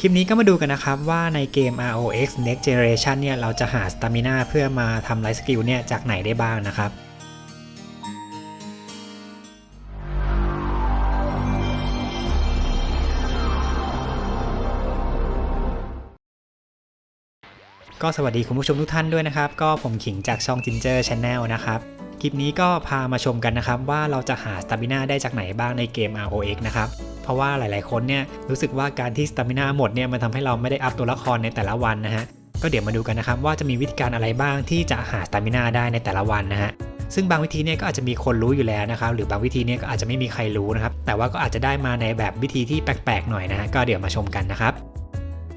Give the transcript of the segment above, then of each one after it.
คลิปนี้ก็มาดูกันนะครับว่าในเกม ROX Next Generation เนี่ยเราจะหาสตามิน่าเพื่อมาทำไลฟ์สกิลเนี่ยจากไหนได้บ้างนะครับ ก็สวัสดีคุณผู้ชมทุกท่านด้วยนะครับ ก็ผมขิงจากช่อง Ginger Channel นะครับ คลิปนี้ก็พามาชมกันนะครับ ว่าเราจะหาสตามิน่าได้จากไหนบ้างในเกม ROX นะครับเพราะว่าหลาย ๆ คนเนี่ยรู้สึกว่าการที่สตามิน่าหมดเนี่ยมันทำให้เราไม่ได้อัพตัวละครในแต่ละวันนะฮะก็เดี๋ยวมาดูกันนะครับว่าจะมีวิธีการอะไรบ้างที่จะหาสตามิน่าได้ในแต่ละวันนะฮะซึ่งบางวิธีเนี่ยก็อาจจะมีคนรู้อยู่แล้วนะครับ หรือบางวิธีเนี่ยก็อาจจะไม่มีใครรู้นะครับ แต่ว่าก็อาจจะได้มาในแบบวิธีที่แปลกๆหน่อยนะฮะก็เดี๋ยวมาชมกันนะครับ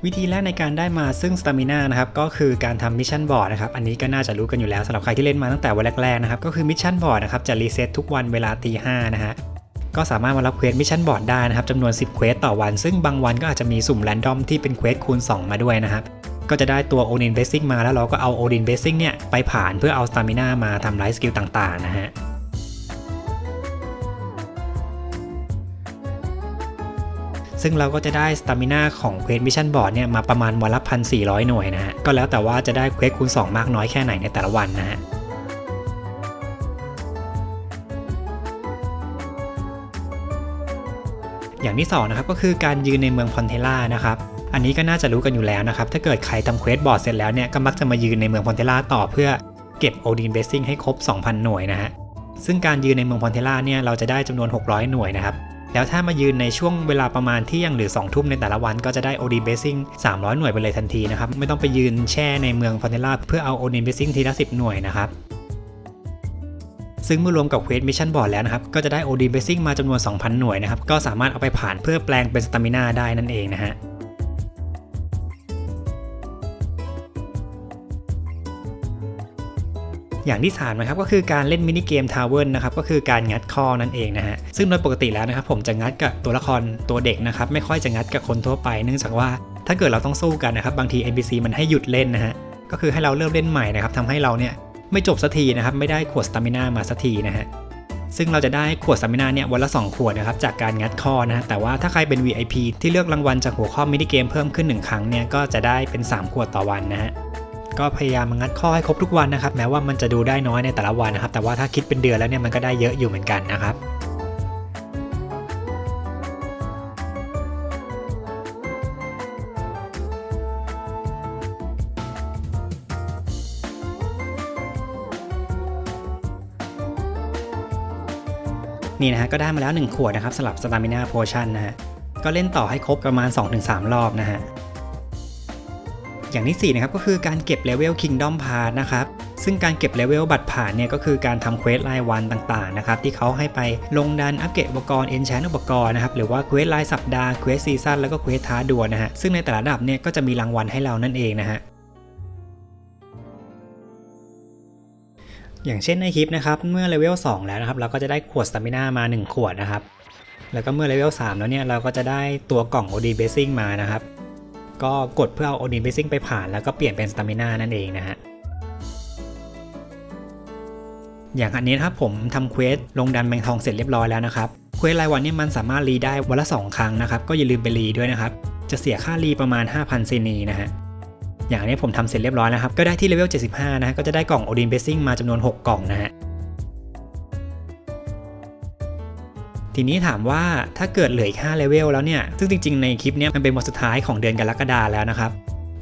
วิธีแรกในการได้มาซึ่งสตามินานะครับก็คือการทำมิชชั่นบอร์ดนะครับอันนี้ก็น่าจะรู้กันอยู่แล้วสำหรับใครที่เล่นมาตั้งแต่วันแรกๆนะครับก็คือมิชชั่นบอร์ดนะครับจะรีเซ็ตทุกวันเวลาตีห้านะฮะก็สามารถมารับเควสมิชชั่นบอร์ดได้นะครับจำนวน 10เควสต่อวัน ซึ่งบางวันก็อาจจะมีสุ่มแรนดอมที่เป็นเควสคูณ 2 มาด้วยนะครับก็จะได้ตัวโอดินเบสซิ่งมาแล้วเราก็เอาโอดินเบสซิ่งเนี่ยไปผ่านเพื่อเอาสตามินามาทำไลฟ์สกิลต่างๆนะฮะ ซึ่งเราก็จะได้สตามินาของเควสมิชชั่นบอร์ดเนี่ยมาประมาณวันละพันสี่หน่วยนะฮะ ก็แล้วแต่ว่าจะได้เควสคูณ 2 มากน้อยแค่ไหนในแต่ละวันนะฮะอย่างที่2นะครับก็คือการยืนในเมืองพอนเทล่านะครับอันนี้ก็น่าจะรู้กันอยู่แล้วนะครับถ้าเกิดใครทำเควสบอร์ดเสร็จแล้วเนี่ยก็มักจะมายืนในเมืองพอนเทล่าต่อเพื่อเก็บโอดินเบสซิ่งให้ครบ 2,000 หน่วยนะฮะซึ่งการยืนในเมืองพอนเทล่าเนี่ยเราจะได้จำนวน 600 หน่วยนะครับ แล้วถ้ามายืนในช่วงเวลาประมาณเที่ยงหรือ 2 ทุ่มในแต่ละวันก็จะได้ OD Basing 300 หน่วยไปเลยทันทีนะครับ ไม่ต้องไปยืนแช่ในเมืองฟอนเทล่าเพื่อเอา OD Basing ทีละ 10 หน่วยนะครับซึ่งเมื่อรวมกับเควสมิชชั่นบอร์ดแล้วนะครับ ก็จะได้ OD Basing มาจำนวน 2,000 หน่วยนะครับ ก็สามารถเอาไปผ่านเพื่อแปลงเป็นสตามิน่าได้นั่นเองนะฮะ อย่างที่3นะครับก็คือการเล่นมินิเกมทาวเวอร์นะครับก็คือการงัดข้อนั่นเองนะฮะซึ่งโดยปกติแล้วนะครับผมจะงัดกับตัวละครตัวเด็กนะครับไม่ค่อยจะงัดกับคนทั่วไป เนื่องจากว่าถ้าเกิดเราต้องสู้กันนะครับบางที NPC มันให้หยุดเล่นนะฮะก็คือให้เราเริ่มเล่นใหม่นะครับทำให้เราเนี่ยไม่จบสักทีนะครับไม่ได้ขวดสตามินามาสักทีนะฮะซึ่งเราจะได้ขวดสตามินาเนี่ยวันละ 2 ขวดนะครับจากการงัดข้อนะฮะแต่ว่าถ้าใครเป็น VIP ที่เลือกรางวัลจากหัวข้อมินิเกมเพิ่มขึ้น 1 ครั้งเนี่ยก็จะได้เป็น 3 ขวดต่อวันนะฮะ ก็พยายามงัดข้อให้ครบทุกวันนะครับ แม้ว่ามันจะดูได้น้อยในแต่ละวันนะครับ แต่ว่าถ้าคิดเป็นเดือนแล้วเนี่ยมันก็ได้เยอะอยู่เหมือนกันนะครับนี่นะฮะก็ได้มาแล้ว 1 ขวดนะครับสำหรับ Stamina Potion นะฮะก็เล่นต่อให้ครบประมาณ 2-3 รอบนะฮะ อย่างที่4นะครับก็คือการเก็บเลเวล Kingdom Pass นะครับซึ่งการเก็บเลเวลบัตรผ่านเนี่ยก็คือการทำเควสรายวันต่างๆนะครับที่เขาให้ไปลงดันอัปเกรดอุปกรณ์ e n c h a n อุปกรณ์นะครับหรือว่าเควสรายสัปดาห์เควสซีซั่นแล้วก็เควสท้าดวลนะฮะซึ่งในแต่ละระดับเนี่ยก็จะมีรางวัลให้เรานั่นเองนะฮะอย่างเช่นในคลิปนะครับเมื่อเลเวล2แล้วนะครับเราก็จะได้ขวดสตามินามา 1 ขวดนะครับแล้วก็เมื่อเลเวล3แล้วเนี่ยเราก็จะได้ตัวกล่อง OD Basing มานะครับ ก็กดเพื่อเอา Odin Basing ไปผ่านแล้วก็เปลี่ยนเป็นสตามินานั่นเองนะฮะอย่างอันนี้ครับผมทำเควสลงดันแมงทองเสร็จเรียบร้อยแล้วนะครับเควสรายวันนี่มันสามารถรีได้วันละ 2 ครั้งนะครับก็อย่าลืมไปรีด้วยนะครับจะเสียค่ารีประมาณ 5,000ซีนีนะฮะอย่างนี้ผมทำเสร็จเรียบร้อยนะครับก็ได้ที่เลเวล75นะฮะก็จะได้กล่อง Odin Basing มาจำนวน 6 กล่องนะฮะ ทีนี้ถามว่าถ้าเกิดเหลืออีก5เลเวลแล้วเนี่ย ซึ่งจริงๆในคลิปเนี้ยมันเป็นวันสุดท้ายของเดือนกรกฎาแล้วนะครับ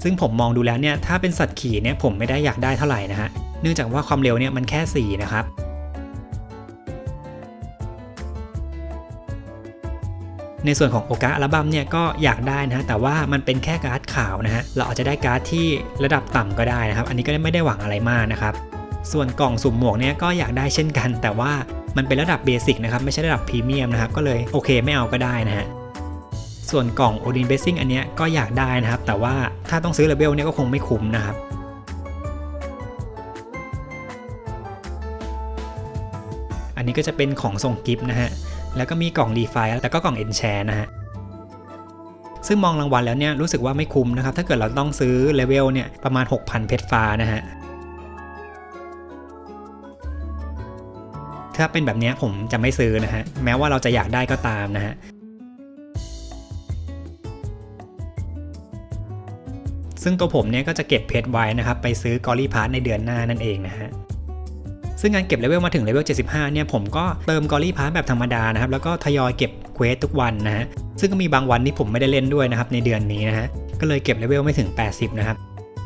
ซึ่งผมมองดูแล้วเนี่ยถ้าเป็นสัตว์ขี่เนี่ยผมไม่ได้อยากได้เท่าไหร่นะฮะ เนื่องจากว่าความเร็วเนี่ยมันแค่ 4 นะครับในส่วนของโอกาอัลบั้มเนี่ยก็อยากได้นะฮะแต่ว่ามันเป็นแค่การ์ดขาวนะฮะเราอาจจะได้การ์ดที่ระดับต่ำก็ได้นะครับ อันนี้ก็ไม่ได้หวังอะไรมากนะครับ ส่วนกล่องสุ่มหมวกเนี่ยก็อยากได้เช่นกัน แต่ว่ามันเป็นระดับเบสิกนะครับไม่ใช่ระดับพรีเมียมนะครับก็เลยโอเคไม่เอาก็ได้นะฮะส่วนกล่อง Odin Basing อันเนี้ยก็อยากได้นะครับ แต่ว่าถ้าต้องซื้อเลเวลเนี่ยก็คงไม่คุ้มนะครับอันนี้ก็จะเป็นของส่งกิฟต์นะฮะ แล้วก็มีกล่องรีไฟแล้วก็กล่อง Enchant นะฮะ ซึ่งมองรางวัลแล้วเนี่ยรู้สึกว่าไม่คุ้มนะครับ ถ้าเกิดเราต้องซื้อเลเวลเนี่ยประมาณ 6,000 เพชรฟ้านะฮะ ถ้าเป็นแบบนี้ผมจะไม่ซื้อนะฮะ แม้ว่าเราจะอยากได้ก็ตามนะฮะซึ่งตัวผมเนี่ยก็จะเก็บเพชรไว้นะครับไปซื้อกอรี่พาร์ทในเดือนหน้านั่นเองนะฮะซึ่งการเก็บเลเวลมาถึงเลเวล 75 เนี่ยผมก็เติมกอรี่พาร์ทแบบธรรมดานะครับ แล้วก็ทยอยเก็บเควสทุกวันนะฮะ ซึ่งก็มีบางวันที่ผมไม่ได้เล่นด้วยนะครับในเดือนนี้นะฮะ ก็เลยเก็บเลเวลไม่ถึง 80 นะครับ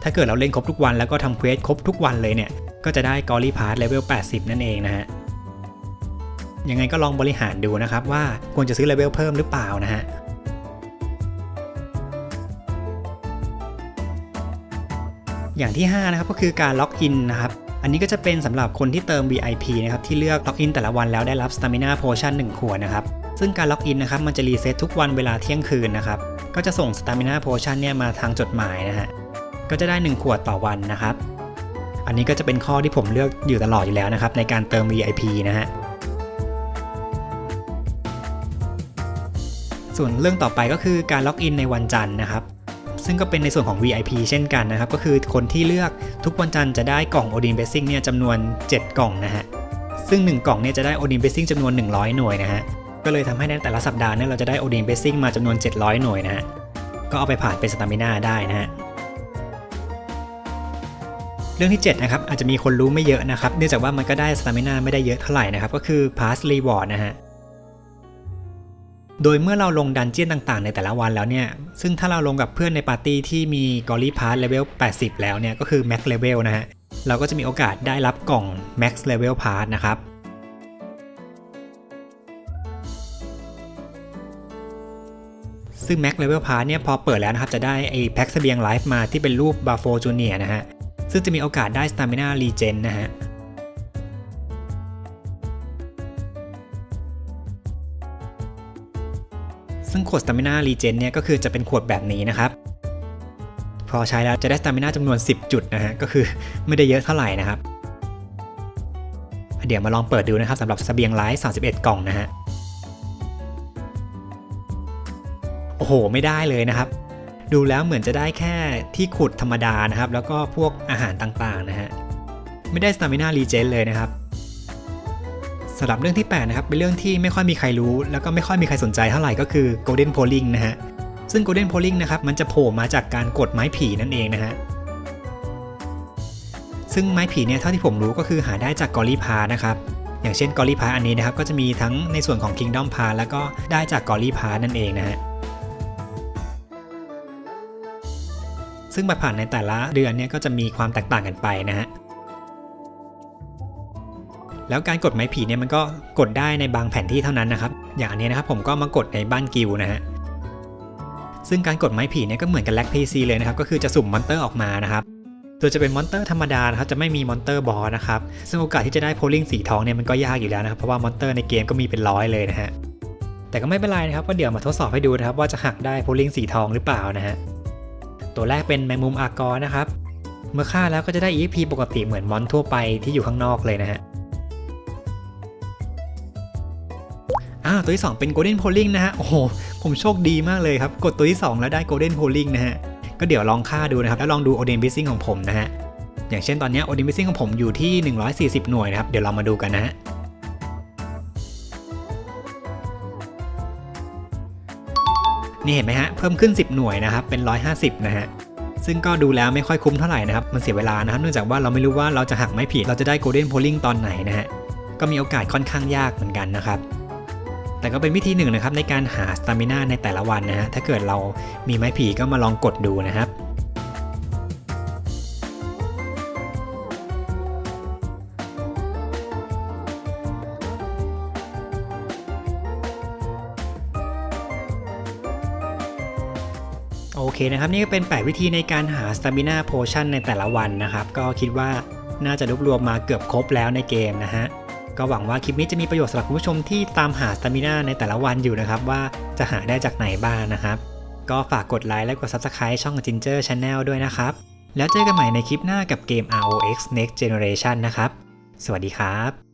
ถ้าเกิดเราเล่นครบทุกวันแล้วก็ทำเควสครบทุกวันเลยเนี่ย ก็จะได้กอรี่พาร์ทเลเวล 80 นั่นเองนะฮะ ยังไงก็ลองบริหารดูนะครับว่าควรจะซื้อเลเวลเพิ่มหรือเปล่านะฮะอย่างที่ 5 นะครับก็คือการล็อกอินนะครับอันนี้ก็จะเป็นสำหรับคนที่เติม VIP นะครับที่เลือกล็อกอินแต่ละวันแล้วได้รับ Stamina Potion 1ขวดนะครับซึ่งการล็อกอินนะครับมันจะรีเซ็ตทุกวันเวลาเที่ยงคืนนะครับก็จะส่ง Stamina Potion เนี่ยมาทางจดหมายนะฮะก็จะได้ 1 ขวดต่อวันนะครับ อันนี้ก็จะเป็นข้อที่ผมเลือกอยู่ตลอดอยู่แล้วนะครับในการเติม VIP นะฮะ ส่วนเรื่องต่อไปก็คือการล็อกอินในวันจันทร์นะครับ ซึ่งก็เป็นในส่วนของ VIP เช่นกันนะครับ ก็คือคนที่เลือกทุกวันจันทร์จะได้กล่อง Odin Blessing เนี่ยจำนวน 7 กล่องนะฮะ ซึ่ง 1 กล่องเนี่ยจะได้ Odin Blessing จำนวน 100 หน่วยนะฮะ ก็เลยทำให้ในแต่ละสัปดาห์เนี่ยเราจะได้ Odin Blessing มาจำนวน 700 หน่วยนะฮะ ก็เอาไปผ่านเป็นสตามิน่าได้นะฮะเรื่องที่7นะครับอาจจะมีคนรู้ไม่เยอะนะครับเนื่องจากว่ามันก็ได้สตามิน่าไม่ได้เยอะเท่าไหร่นะครับก็คือ Pass Reward นะฮะ โดยเมื่อเราลงดันเจียนต่างๆ ในแต่ละวันแล้วเนี่ย ซึ่งถ้าเราลงกับเพื่อนในปาร์ตี้ที่มีกอรี่พาร์เลเวล 80 แล้วเนี่ย ก็คือ Max Level นะฮะ เราก็จะมีโอกาสได้รับกล่อง Max Level Pass นะครับ ซึ่ง Max Level Pass เนี่ยพอเปิดแล้วนะครับ จะได้ไอ้แพ็คเสบียงไลฟ์มาที่เป็นรูป b a f o Junior นะฮะ ซึ่งจะมีโอกาสได้ Stamina Regen นะฮะ ซึ่งขวด Stamina Regen เนี่ยก็คือจะเป็นขวดแบบนี้นะครับ พอใช้แล้วจะได้ Stamina จำนวน 10 จุดนะฮะ ก็คือไม่ได้เยอะเท่าไหร่นะครับ เดี๋ยวมาลองเปิดดูนะครับสำหรับเสบียงไลฟ์31 กล่องนะฮะ โอ้โห ไม่ได้เลยนะครับ ดูแล้วเหมือนจะได้แค่ที่ขุดธรรมดานะครับ แล้วก็พวกอาหารต่างๆนะฮะ ไม่ได้ Stamina Regen เลยนะครับ สำหรับเรื่องที่ 8 นะครับ เป็นเรื่องที่ไม่ค่อยมีใครรู้ แล้วก็ไม่ค่อยมีใครสนใจเท่าไหร่ก็คือ Golden Polling นะฮะ ซึ่ง Golden Polling นะครับมันจะโผล่มาจากการกดไม้ผีนั่นเองนะฮะ ซึ่งไม้ผีเนี่ยเท่าที่ผมรู้ก็คือหาได้จากกอรี่พานะครับ อย่างเช่นกอรี่พาอันนี้นะครับก็จะมีทั้งในส่วนของ Kingdom p a แล้วก็ได้จากกอรี่พานั่นเองนะฮะซึ่งบัตรผ่านในแต่ละเดือนเนี่ยก็จะมีความแตกต่างกันไปนะฮะ แล้วการกดไม้ผีเนี่ยมันก็กดได้ในบางแผนที่เท่านั้นนะครับ อย่างอันนี้นะครับผมก็มากดในบ้านกิวนะฮะซึ่งการกดไม้ผีเนี่ยก็เหมือนกับแล็กพีซีเลยนะครับก็คือจะสุ่มมอนเตอร์ออกมานะครับโดยจะเป็นมอนเตอร์ธรรมดานะครับจะไม่มีมอนเตอร์บอสนะครับซึ่งโอกาสที่จะได้โพลิงสีทองเนี่ยมันก็ยากอยู่แล้วนะครับเพราะว่ามอนเตอร์ในเกมก็มีเป็นร้อยเลยนะฮะแต่ก็ไม่เป็นไรนะครับก็เดี๋ยวมาทดสอบให้ดูนะครับว่าจะหักได้โพลิงสีทองหรือเปล่านะฮะตัวแรกเป็นแมงมุมอากรนะครับ เมื่อฆ่าแล้วก็จะได้ EP ปกติเหมือนมอนทั่วไปที่อยู่ข้างนอกเลยนะฮะ อ่าตัวที่2เป็น Golden Polling นะฮะ โอ้โห ผมโชคดีมากเลยครับ กดตัวที่ 2 แล้วได้ Golden Polling นะฮะ ก็เดี๋ยวลองค่าดูนะครับ แล้วลองดู Odin Blessing ของผมนะฮะ อย่างเช่นตอนนี้ Odin Blessing ของผมอยู่ที่ 140 หน่วยนะครับ เดี๋ยวเรามาดูกันนะฮะนี่เห็นไหมฮะ เพิ่มขึ้น 10 หน่วยนะครับ เป็น 150 นะฮะ ซึ่งก็ดูแล้วไม่ค่อยคุ้มเท่าไหร่นะครับ มันเสียเวลานะครับ เนื่องจากว่าเราไม่รู้ว่าเราจะหักไม้ผิด เราจะได้ Golden Polling ตอนไหนนะฮะ ก็มีโอกาสค่อนข้างยากเหมือนกันนะครับ แต่ก็เป็นวิธีหนึ่งนะครับในการหาสตามิน่าในแต่ละวันนะฮะ ถ้าเกิดเรามีไม้ผีก็มาลองกดดูนะครับโอเคนะครับ นี่ก็เป็น 8 วิธีในการหา Stamina Potion ในแต่ละวันนะครับ ก็คิดว่าน่าจะรวบรวมมาเกือบครบแล้วในเกมนะฮะ ก็หวังว่าคลิปนี้จะมีประโยชน์สำหรับคุณผู้ชมที่ตามหาสตามิน่าในแต่ละวันอยู่นะครับ ว่าจะหาได้จากไหนบ้างนะครับ ก็ฝากกดไลค์และกด Subscribe ช่อง Ginger Channel ด้วยนะครับ แล้วเจอกันใหม่ในคลิปหน้ากับเกม ROX Next Generation นะครับ สวัสดีครับ